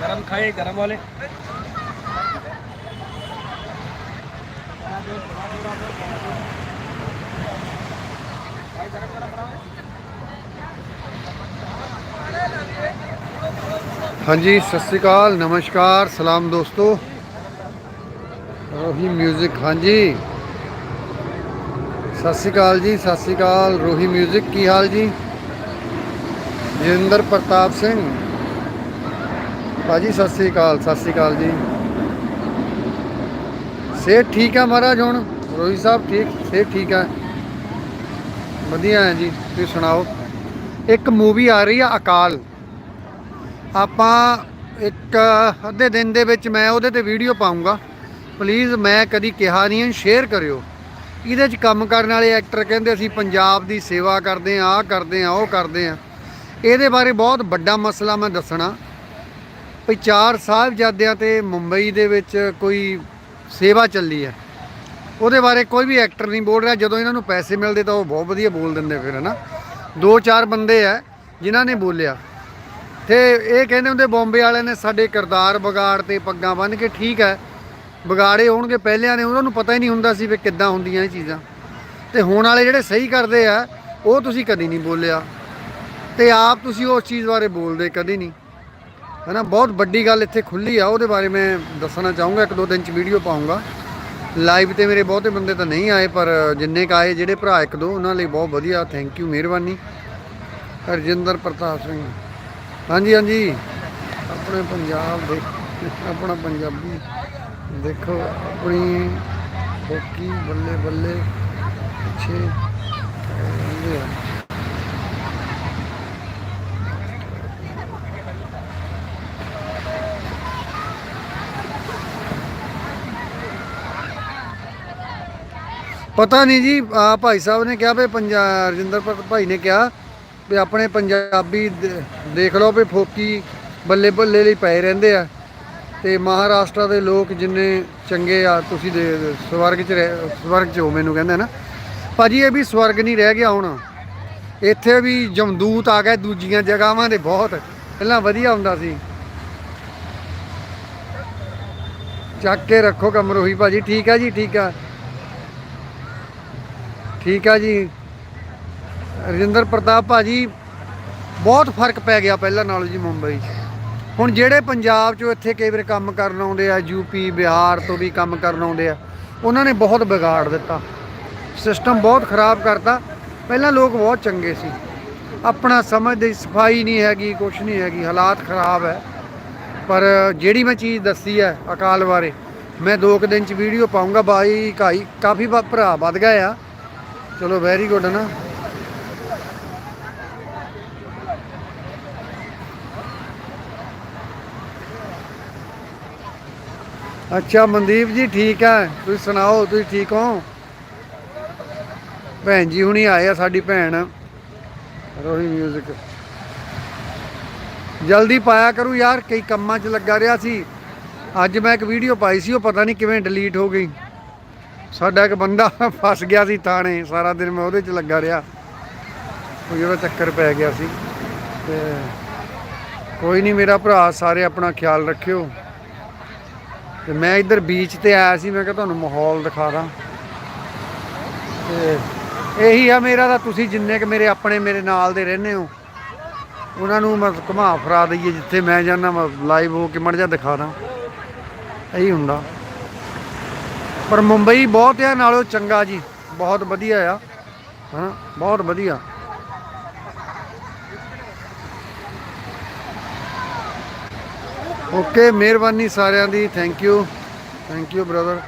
गरम खाए, गरम वाले। हाँ जी, सत श्रीकाल, नमस्कार, सलाम दोस्तों। रोहिम म्यूज़िक हाँ जी। ਸਤਿ ਸ੍ਰੀ ਅਕਾਲ ਜੀ, ਸਤਿ ਸ੍ਰੀ ਅਕਾਲ। ਰੋਹੀ 뮤직 ਕੀ ਹਾਲ ਜੀ? ਜਿੰਦਰ ਪ੍ਰਤਾਪ ਸਿੰਘ। ਭਾਜੀ, ਸਤਿ ਸ੍ਰੀ ਅਕਾਲ, ਸਤਿ ਸ੍ਰੀ ਅਕਾਲ ਜੀ। ਸਿਹਤ ਠੀਕ ਹੈ ਮਹਾਰਾਜ ਹੁਣ? ਰੋਹੀ ਸਾਹਿਬ ਠੀਕ, ਸਿਹਤ ਠੀਕ ਹੈ ਵਧੀਆ ਹੈ ਜੀ, ਤੁਸੀਂ ਸੁਣਾਓ? ਇੱਕ ਮੂਵੀ ਆ ਰਹੀ ਆ, ਅਕਾਲ। ਆਪਾਂ ਇੱਕ ਅੱਧੇ ਦਿਨ ਦੇ ਵਿੱਚ ਮੈਂ ਉਹਦੇ ਤੇ ਵੀਡੀਓ ਪਾਉਂਗਾ ਪਲੀਜ਼ ਮੈਂ ਕਦੀ ਕਿਹਾ ਨਹੀਂ ਸ਼ੇਅਰ ਕਰਿਓ। ਇਹਦੇ 'ਚ ਕੰਮ ਕਰਨ ਵਾਲੇ ਐਕਟਰ ਕਹਿੰਦੇ ਅਸੀਂ ਪੰਜਾਬ ਦੀ ਸੇਵਾ ਕਰਦੇ ਆ ਆਹ ਕਰਦੇ ਆ ਉਹ ਕਰਦੇ ਆ ਇਹਦੇ ਬਾਰੇ ਬਹੁਤ ਵੱਡਾ ਮਸਲਾ ਮੈਂ ਦੱਸਣਾ। ਵੀ ਚਾਰ ਸਾਹਿਬਜ਼ਾਦਿਆਂ ਤੇ ਮੁੰਬਈ ਦੇ ਵਿੱਚ ਕੋਈ ਸੇਵਾ ਚੱਲੀ ਹੈ। ਉਹਦੇ ਬਾਰੇ ਕੋਈ ਵੀ ਐਕਟਰ ਨਹੀਂ ਬੋਲ ਰਿਹਾ। ਜਦੋਂ ਇਹਨਾਂ ਨੂੰ ਪੈਸੇ ਮਿਲਦੇ ਤਾਂ ਉਹ ਬਹੁਤ ਵਧੀਆ ਬੋਲ ਦਿੰਦੇ ਫਿਰ, ਹਨਾ। ਦੋ ਚਾਰ ਬੰਦੇ ਆ ਜਿਨ੍ਹਾਂ ਨੇ ਬੋਲਿਆ। ਤੇ ਇਹ ਕਹਿੰਦੇ ਹੁੰਦੇ, ਬੰਬੇ ਵਾਲਿਆਂ ਨੇ ਸਾਡੇ ਕਿਰਦਾਰ ਵਿਗਾੜ ਤੇ ਪੱਗਾਂ ਬੰਨ ਕੇ ਠੀਕ ਹੈ। ਵਿਗਾੜੇ ਹੋਣਗੇ ਪਹਿਲਿਆਂ ਨੇ ਉਹਨਾਂ ਨੂੰ ਪਤਾ ਹੀ ਨਹੀਂ ਹੁੰਦਾ ਸੀ ਵੀ ਕਿੱਦਾਂ ਹੁੰਦੀਆਂ ਇਹ ਚੀਜ਼ਾਂ। ਤੇ ਹੁਣ ਵਾਲੇ ਜਿਹੜੇ ਸਹੀ ਕਰਦੇ ਆ, ਉਹ ਤੁਸੀਂ ਕਦੀ ਨਹੀਂ ਬੋਲਿਆ। ਤੇ ਆਪ ਤੁਸੀਂ ਉਸ ਚੀਜ਼ ਬਾਰੇ ਬੋਲਦੇ ਕਦੀ ਨਹੀਂ। ਹੈਨਾ, ਬਹੁਤ ਵੱਡੀ ਗੱਲ ਇੱਥੇ ਖੁੱਲੀ ਆ, ਉਹਦੇ ਬਾਰੇ ਮੈਂ ਦੱਸਣਾ ਚਾਹੂੰਗਾ, ਇੱਕ ਦੋ ਦਿਨ ਚ ਵੀਡੀਓ ਪਾਉਂਗਾ ਲਾਈਵ ਤੇ ਮੇਰੇ ਬਹੁਤੇ ਬੰਦੇ ਤਾਂ ਨਹੀਂ ਆਏ, ਪਰ ਜਿੰਨੇ ਕ ਆਏ, ਜਿਹੜੇ ਭਰਾ ਇੱਕ ਦੋ, ਉਹਨਾਂ ਲਈ ਬਹੁਤ ਵਧੀਆ ਥੈਂਕ ਯੂ ਮਿਹਰਬਾਨੀ। ਹਰਜਿੰਦਰ ਪ੍ਰਤਾਪ ਸਿੰਘ। ਹਾਂਜੀ ਹਾਂਜੀ। ਆਪਣੇ ਪੰਜਾਬ ਦੇ, ਆਪਣਾ ਪੰਜਾਬੀ। ਦੇਖੋ, ਆਪਣੀ ਹੋਕੀ ਬੱਲੇ ਬੱਲੇ ਪਿੱਛੇ ਰਹਿੰਦੇ ਆ। ਪਤਾ ਨਹੀਂ ਜੀ, ਆ ਭਾਈ ਸਾਹਿਬ ਨੇ ਕਿਹਾ ਵੀ ਪੰਜਾਬ ਰਜਿੰਦਰ ਭਗਤ ਭਾਈ ਨੇ ਕਿਹਾ ਵੀ ਆਪਣੇ ਪੰਜਾਬੀ ਦੇਖ ਲਓ ਵੀ ਫੋਕੀ ਬੱਲੇ ਬੱਲੇ ਲਈ ਪਏ ਰਹਿੰਦੇ ਆ। ਤੇ ਮਹਾਰਾਸ਼ਟਰ ਦੇ ਲੋਕ ਜਿੰਨੇ ਚੰਗੇ ਆ, ਤੁਸੀਂ ਦੇ ਸਵਰਗ 'ਚ ਰਹਿ- ਸਵਰਗ 'ਚ ਹੋ ਮੈਨੂੰ ਕਹਿੰਦੇ ਨਾ। ਭਾਜੀ, ਇਹ ਵੀ ਸਵਰਗ ਨਹੀਂ ਰਹਿ ਗਿਆ ਹੁਣ। ਇੱਥੇ ਵੀ ਜਮਦੂਤ ਆ ਗਏ ਦੂਜੀਆਂ ਜਗ੍ਹਾਵਾਂ ਦੇ ਬਹੁਤ। ਪਹਿਲਾਂ ਵਧੀਆ ਹੁੰਦਾ ਸੀ। ਚੱਕ ਕੇ ਰੱਖੋ ਕਮਰੋਹੀ ਭਾਜੀ। ਠੀਕ ਆ ਜੀ, ਠੀਕ ਆ। ਠੀਕ ਆ ਜੀ। ਰਜਿੰਦਰ ਪ੍ਰਤਾਪ ਭਾਜੀ, ਬਹੁਤ ਫ਼ਰਕ ਪੈ ਗਿਆ ਪਹਿਲਾਂ ਨਾਲੋਂ ਜੀ ਮੁੰਬਈ 'ਚ। ਹੁਣ ਜਿਹੜੇ ਪੰਜਾਬ 'ਚੋਂ ਇੱਥੇ ਕਈ ਵਾਰ ਕੰਮ ਕਰਨ ਆਉਂਦੇ ਆ ਯੂਪੀ ਬਿਹਾਰ ਤੋਂ ਵੀ ਕੰਮ ਕਰਨ ਆਉਂਦੇ ਆ, ਉਹਨਾਂ ਨੇ ਬਹੁਤ ਵਿਗਾੜ ਦਿੱਤਾ। ਸਿਸਟਮ ਬਹੁਤ ਖਰਾਬ ਕਰਤਾ। ਪਹਿਲਾਂ ਲੋਕ ਬਹੁਤ ਚੰਗੇ ਸੀ। ਆਪਣਾ ਸਮਝਦੇ ਸਫ਼ਾਈ ਨਹੀਂ ਹੈਗੀ, ਕੁਛ ਨਹੀਂ ਹੈਗੀ, ਹਾਲਾਤ ਖਰਾਬ ਹੈ। ਪਰ ਜਿਹੜੀ ਮੈਂ ਚੀਜ਼ ਦੱਸੀ ਹੈ ਅਕਾਲ ਬਾਰੇ, ਮੈਂ ਦੋ ਕੁ ਦਿਨ ਚ ਵੀਡੀਓ ਪਾਉਂਗਾ ਬਾਈ, ਕਾਈ, ਕਾਫੀ ਵਾ- ਭਰਾ ਵੱਧ ਗਏ ਆ। ਚਲੋ ਵੈਰੀ ਗੁੱਡ ਨਾ। ਅੱਛਾ, ਮਨਦੀਪ ਜੀ ਠੀਕ ਹੈ ਤੁਸੀਂ ਸੁਣਾਓ, ਤੁਸੀਂ ਠੀਕ ਹੋ? ਭੈਣ ਜੀ ਹੁਣੀ ਆਏ ਆ ਸਾਡੀ ਭੈਣ। ਰੋਹੀ 뮤직 ਜਲਦੀ ਪਾਇਆ ਕਰੂ ਯਾਰ, ਕਈ ਕੰਮਾਂ 'ਚ ਲੱਗਾ ਰਿਹਾ ਸੀ। ਅੱਜ ਮੈਂ ਇੱਕ ਵੀਡੀਓ ਪਾਈ ਸੀ, ਉਹ ਪਤਾ ਨਹੀਂ ਕਿਵੇਂ ਡਿਲੀਟ ਹੋ ਗਈ। ਸਾਡਾ ਇੱਕ ਬੰਦਾ ਫਸ ਗਿਆ ਸੀ ਥਾਣੇ, ਸਾਰਾ ਦਿਨ ਮੈਂ ਉਹਦੇ 'ਚ ਲੱਗਾ ਰਿਹਾ। ਉਹ ਜਿਹੜਾ ਚੱਕਰ ਪੈ ਗਿਆ ਸੀ। ਤੇ ਕੋਈ ਨਹੀਂ ਮੇਰਾ ਭਰਾ ਸਾਰੇ ਆਪਣਾ ਖਿਆਲ ਰੱਖਿਓ। ਤੇ ਮੈਂ ਇੱਧਰ ਬੀਚ ਤੇ ਆਇਆ ਸੀ, ਮੈਂ ਕਿਹਾ ਤੁਹਾਨੂੰ ਮਾਹੌਲ ਦਿਖਾ ਦਾਂ। ਤੇ ਇਹੀ ਆ ਮੇਰਾ ਤਾਂ ਤੁਸੀਂ ਜਿੰਨੇ ਕ ਮੇਰੇ ਆਪਣੇ ਮੇਰੇ ਨਾਲ ਦੇ ਰਹਿੰਦੇ ਹੋ, ਉਹਨਾਂ ਨੂੰ ਮੈਂ ਘੁਮਾ ਫਰਾ ਦਈਏ ਜਿੱਥੇ ਮੈਂ ਜਾਂਦਾ, ਮੈਂ ਲਾਈਵ ਹੋ ਕੇ ਮੜ ਜਾ ਦਿਖਾ ਦਾਂ। ਇਹੀ ਹੁੰਦਾ। ਪਰ ਮੁੰਬਈ ਬਹੁਤ ਆ, ਨਾਲੋਂ ਚੰਗਾ ਜੀ, ਬਹੁਤ ਵਧੀਆ ਆ ਹਾਂ ਬਹੁਤ ਵਧੀਆ। ਓਕੇ ਮਿਹਰਬਾਨੀ ਸਾਰਿਆਂ ਦੀ thank you thank you brother